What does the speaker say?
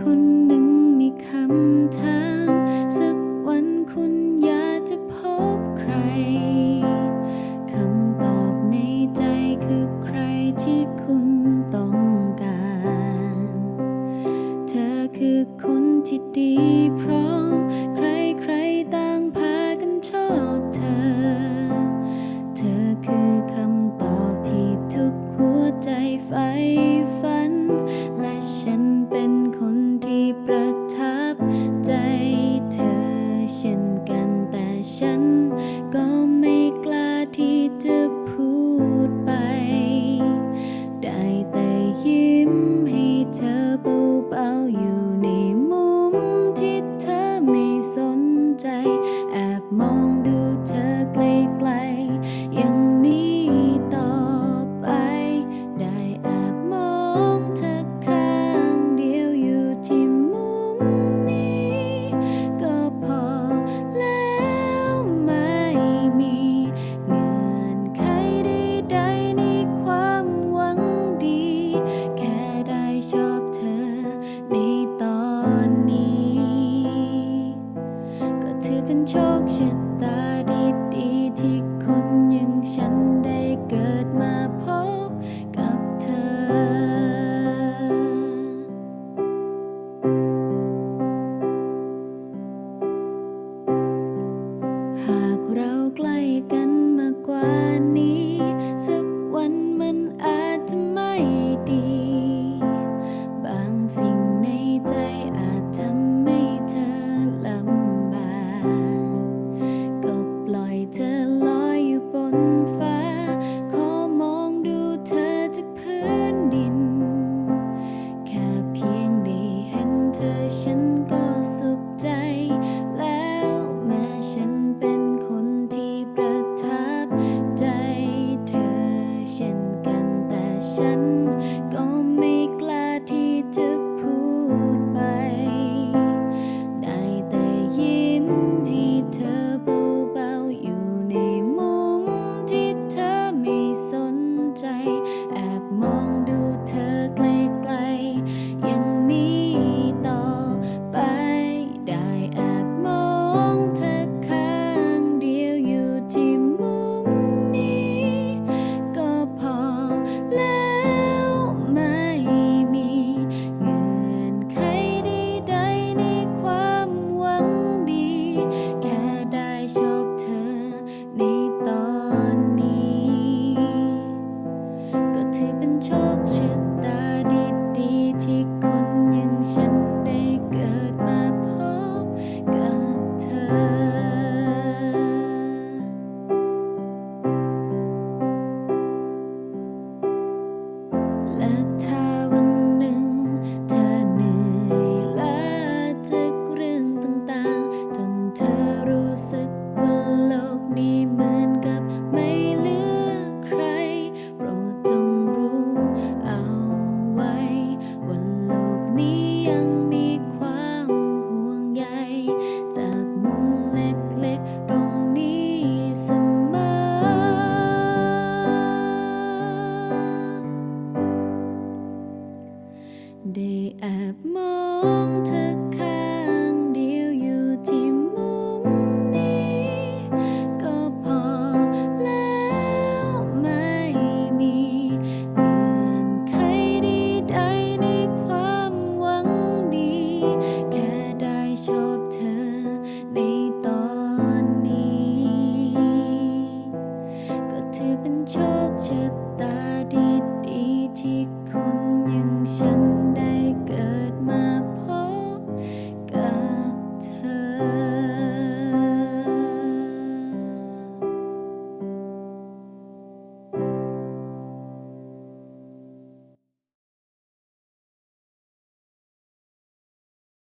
คนหนึ่งมีคำถาม สักวันคุณอยากจะพบใคร คำตอบในใจคือใครที่คุณต้องการ เธอคือคนที่ดี มอง